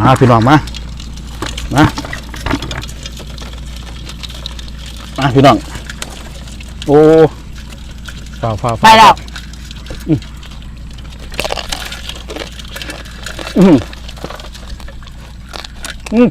มาพี่น้องมามามาพี่น้องโอ้ฟ้าวฟ้าวไปแล้วอืมอืม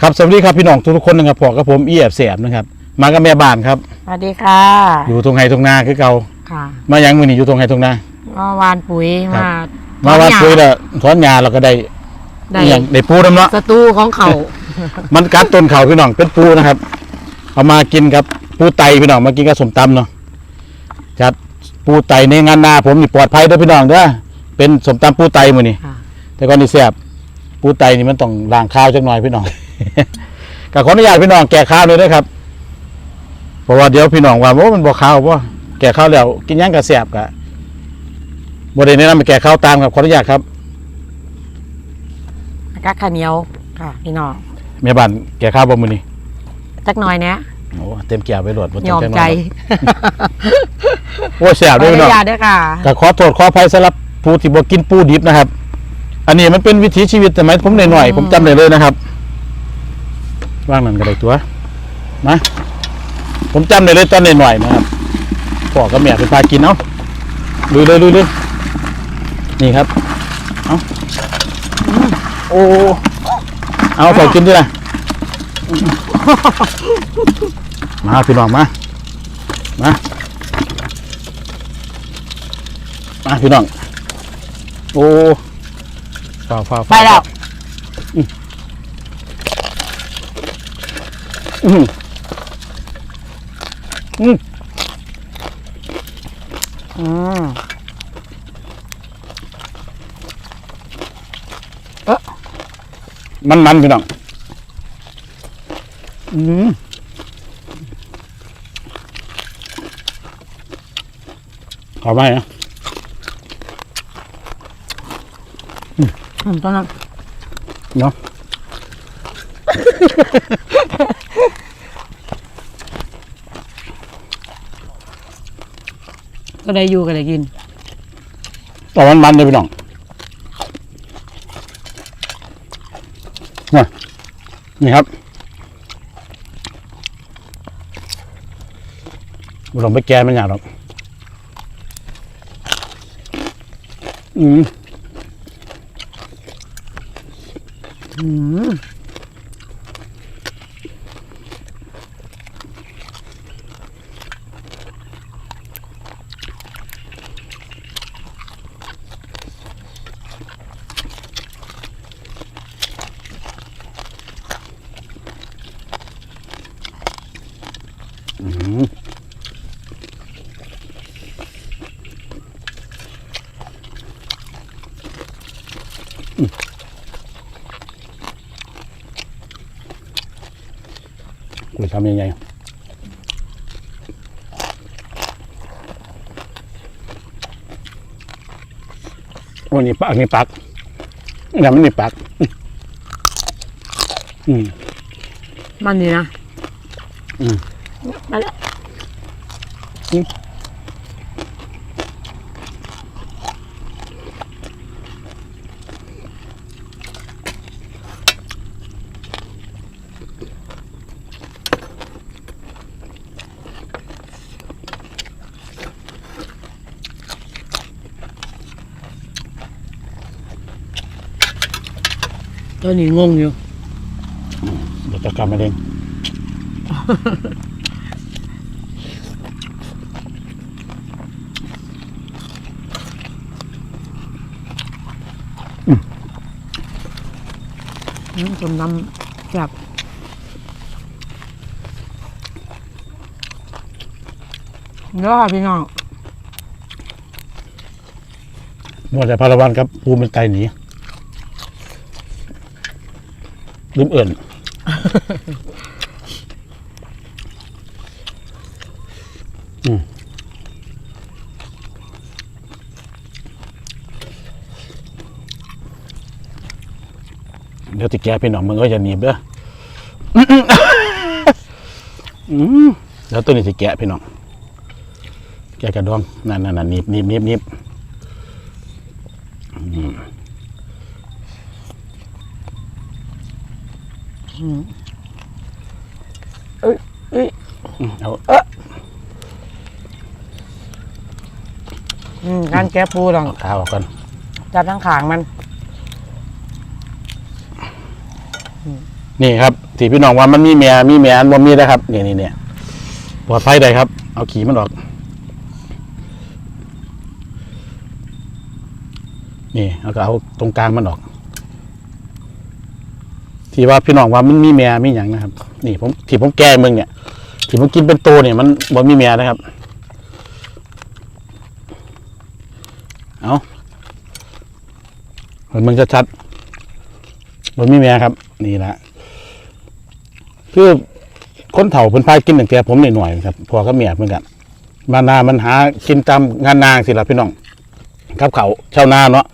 ครับสวัสดีครับพี่น้องทุกๆคนนะครับพอกับผมอีแอบเสียบนะครับ มากับแม่บ้านครับ สวัสดีค่ะ อยู่ตรงไห้ตรงนาคือเก่าค่ะมายังมือนี่อยู่ตรงไห้ตรงนา เมื่อวานปุ๋ยครัมาบ มาวัดคุยแล้วถอนหญ้าเราก็ได้ได้อหย่างได้ปูน้ำเนาะสตูของเขา มันกัดต้นเขาพี่น้องเป็นปูนะครับ เอามากินกับปูไตพี่น้องมากินกับสมตำเนาะจัดปูไตในงานนาผมนี่ปลอดภัยเด้อพี่น้องเด้อเป็นสมตำปูไตมื้อนี่ค่ะ แต่ก่อนนี่แซ่บปูไตนี่มันต้องล้างข้าวจักหน่อยพี่น้อง ก็ขออนุญาตพี่น้องแก่ข้าวเลยนะครับเพราะว่าเดี๋ยวพี่น้องว่าโอ้มันบ่ข้าวบ่แก่ข้าวแล้วกินหยังก็แซ่บก็บ่ได้แนะนำให้แก่ข้าวตามครับขออนุญาตครับแล้วก็ข้าวเหนียวค่ะพี่น้องแม่บ้านแก่ข้าวบ่มื้อนี้จักหน่อยเนี้ยโอ้เต็มแก้วไปโหลดบ่ยต้องมจักหน่ใจอยโอ้แซ่บขเด้อออพี่นุน้องญาตด้วยค่ะก็ขอโทษขออภัยสำหรับผู้ที่บอกกินปูดิบนะครับ อันนี้มันเป็นวิถีชีวิตสมัยผมหน่อยๆผมจำได้เลยนะครับ ว่างนั่นก็ได้ตัวมาผมจำได้เลยตอนหน่อยๆนะครับพ่อกับแม่เป็นพากินเนาะลุยเลยลุยเลยนี่ครับ เอาโอ้เอาใส่กินด้วยนะมาพี่น้องมามามาพี่น้องโอ้ฟ้าวฟ้าวไปแล้ว อืมอืมอืมมันมันพี่น้องอืมขอไปนะอืมตอนนั้นเนาะ ก็ได้อยู่ก็ได้กินต่อมันมันเลยพี่น้องนี่นี่ครับบุลองไปแกมันอย่างหรอกอืม อืม อืม กูทำยังไงโอ้นี่ปักนี่ปักนี่มันนี่ปัก อืมมันดีนะ อืมมาแล้ว ตอนนี้งงอยู่เดี๋ยวจะกลับมาเองอืมจมน้ำจับเด้อพี่น้องมัวแต่พาราวันครับภูมิเป็นไตหนี ลืมเอิ่นเดี๋ยวติแกพี่น้องมึงก็จะหนีบเด้อแล้วตัวนี้สิแกะพี่น้อง แกะกระดองนั่นนั่นนั่นหนีบหนีบหนีบหนีบอืม เอ้ยเอ้ยอืมเอาอืมการแก้ปูต้องเอาขาออกก่อนจับทั้งขางมัน นี่ครับที่พี่น้องว่ามันมีแม่มีแม่อันบ่มีนะครับนี่นี่เนี่ยปลอดภัยได้ครับ เอาขี่มันออก นี่แล้วก็เอาตรงกลางมันออก ที่ว่าพี่น้องว่ามันมีแม่มีอย่างนะครับ นี่ผมที่ผมแก้มึงเนี่ยที่ผมกินเป็นตัวเนี่ยมันบ่มีแม่นะครับ เอาเห็นมึงชัดๆบ่มีแม่ครับ นี่แหละคือคนเฒ่าเพิ่นพากินตั้งแต่ผมหน่อยๆครับพอก็เมียเหมือนกันบ้านามันหากินตามงานนางสิล่ะพี่น้องครับเขาชาวนาเนาะ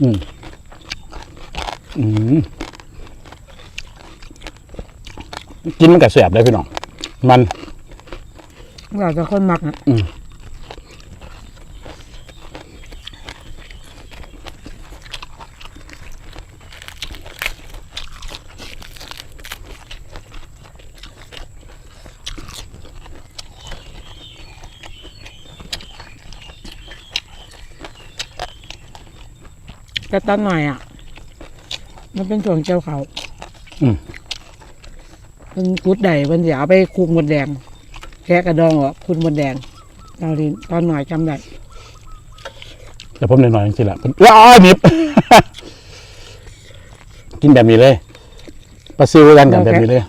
อืม กินมันก็แสบได้พี่น้อง มันเราจะคนมักนะอืมแต่ตอนหน่อยอะ มันเป็นส่วนเจ้าเขาอืม เป็นกุดใดมันเดี๋ยวเอาไปคลุกหมดแดงแกะกระดองออกคลุกหมดแดงเราดินตอนหน่อยจำได้แต่ผมหน่อยๆสิล่ะเพิ่นว้าวหนิบ กินแบบนี้เลยปลาซิวกันกันแบบนี้เลย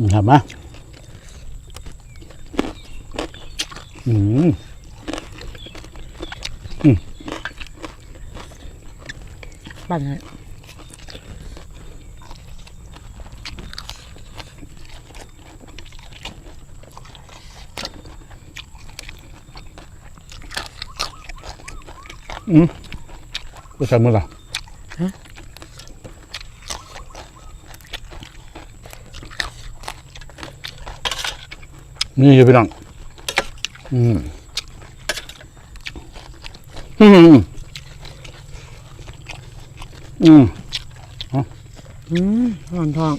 นี่ครับมาอืมปั้นให้ กูใส่มือละนี่อยู่พี่น้องอืมอืมอืมอืมห่อนทอง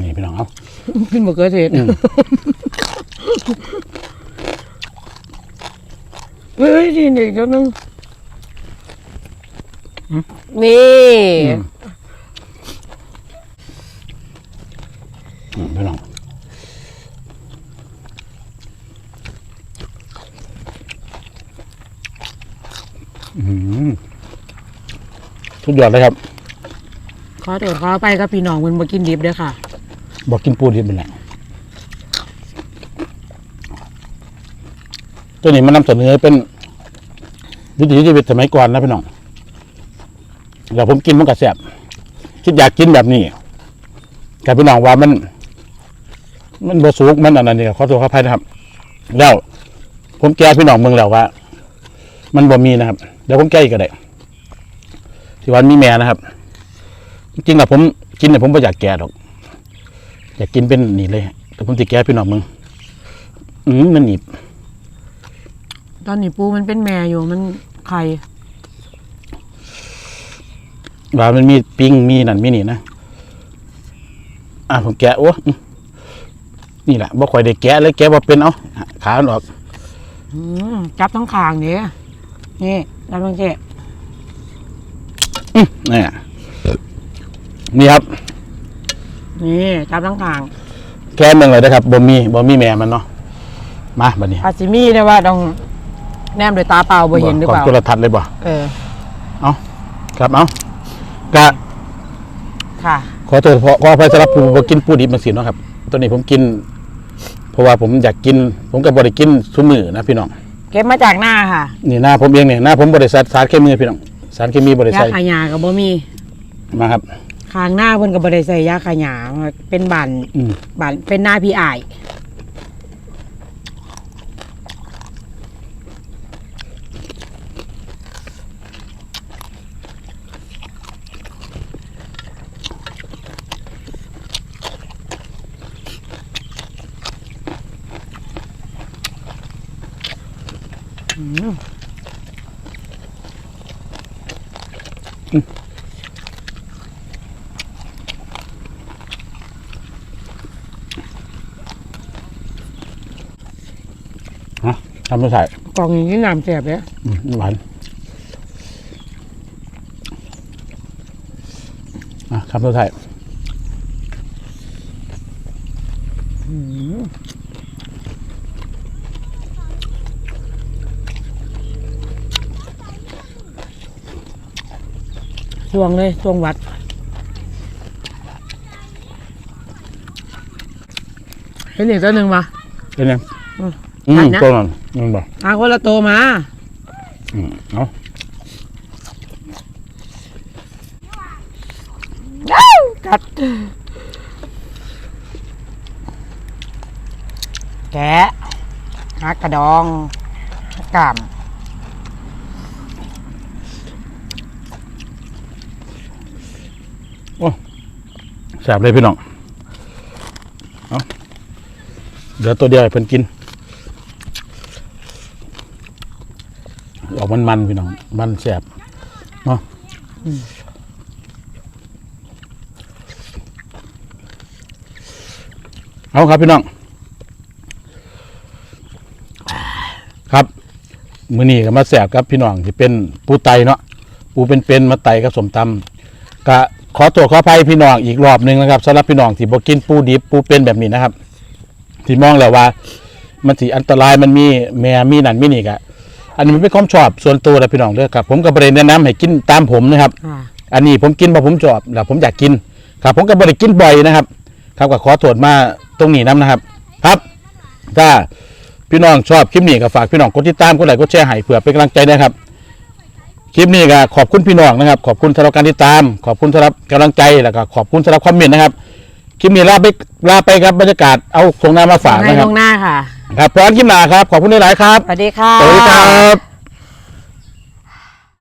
นี่พี่น้องเอาขึ้นมะเขือเทศอืม เฮ้ยนี่อีกแล้วนึงนี่อืมอืมพี่น้องอืมสุดยอดเลยครับ ขอโทษขอไปกับพี่น้องมันมากินดิบเด้อค่ะ บอกกินปูดิบเป็นแหละ ตัวนี้มันนำเสนอเป็นวิถีชีวิตสมัยก่อนนะพี่น้องแล้วผมกินมันก็แซ่บคิดอยากกินแบบนี้แต่พี่น้องว่ามัน มันบสุกมันอันนั้นนี่ขอโทษขออภัยนะครับ แล้ว ผมแก้พี่น้องเมืองแล้วว่า มันบ่มีนะครับเดี๋ยวผมแก้อีกก็ได้ที่วันมีแม่นะครับ จริงๆแล้วผมกินเนี่ยผมไม่อยากแก่หรอก อยากกินเป็นนี่เลย แต่ผมติแก้พี่น้องมึงอืมมันหนีบ ตอนนี้ปูมันเป็นแม่อยู่มันไข่ว่ามันมีปิ้งมีนั่นมีนี่นะอะผมแกะโอ้อืมนี่แหละบ่ค่อยได้แกะเลยแกะบ่เป็นเอาขามันออกอืมจับทั้งขางเนี่ยนี่จับทั้งเจ๊นี่นี่ครับ นี่จับทั้งขาง แก้เมืองเลยนะครับบ่มีบ่มีแม่มันเนาะมาบัดนี้อาจสิมีได้ว่าต้อง แนมโดวยตาเปล่าบ่เห็นหรือเปล่าก่อนโทรทัศน์เลยบ่เออครับเอากะค่ะ ขอโทษขอขออภัยสำหรับผู้บ่กินปูดิบมันสิเนาะครับตัวนี้ผมกิน เพราะว่าผมอยากกิน ผมก็บ่ได้กินซุมื้อนะพี่น้องเก็บมาจากหน้าค่ะนี่หน้าผมเองเนี่ยหน้าผมบริษัทสารเคมีพี่น้องสารเคมีบริยาษัทขายากับบ่มีมาครับ คางหน้าเพิ่นก็บ่ได้ใส่ยาขายาเป็นบ้านอืมบ้านเป็นหน้าพี่อาย ทำไม่ใส่กล่องอย่างนี้น้ำแสบเลยหวานอะคำตัวใส่อืม ช่วงเลยช่วงวัด เห็นอีกตัวหนึ่งมาเป็นยังอืมอืมได้นะตัวนั้นมันบอกอาคนละโตวมา อืมเอากัด แกะหากระดองหากล้าม แสบเลยพี่น้องเอาเดี๋ยวตัวเดียวให้เพิ่นกิน ออกมันมันๆพี่น้อง มันแสบเนาะเอาครับพี่น้อง ครับ มือนี้ก็มาแสบครับพี่น้องที่เป็นปูไตเนาะปูเป็นๆมาไตกับสมตำก็ ขอตัวขออภัยพี่น้องอีกรอบหนึ่งนะครับสำหรับพี่น้องที่บ่กินปูดิบปูเป็นแบบนี้นะครับ ที่มองแล้วว่า มันสิอันตรายมันมีแม่มีนั่นมีนี่กะอันนี้มันเป็นความชอบส่วนตัวนะพี่น้องเด้อครับ ผมก็บ่ได้แนะนำให้กินตามผมนะครับอ่าอันนี้ผมกินเพราะผมชอบแล้วผมอยากกิน ครับ ผมก็บ่ได้กินบ่อยนะครับ ครับก็ขอโทษมาตรงนี้นํนะครับ ครับ ถ้าพี่น้องชอบคลิปนี้ก็ฝากพี่น้องกดติดตามกดไลค์กดแชร์ให้เพื่อเป็นกำลังใจนะครับ คลิปนี้ก็ขอบคุณพี่น้องนะครับ ขอบคุณสำหรับการติดตาม ขอบคุณสำหรับกำลังใจแล้วก็ขอบคุณสำหรับคอมเมนต์นะครับคลิปนี้ลาไปลาไปครับบรรยากาศเอาทงน้ามาฝากให้นะคลรับงหน้าค่ะ ครับพร้อมคลิปหนาครับ ขอบคุณหลายๆครับ สวัสดีค่ะ สวัสดีครับ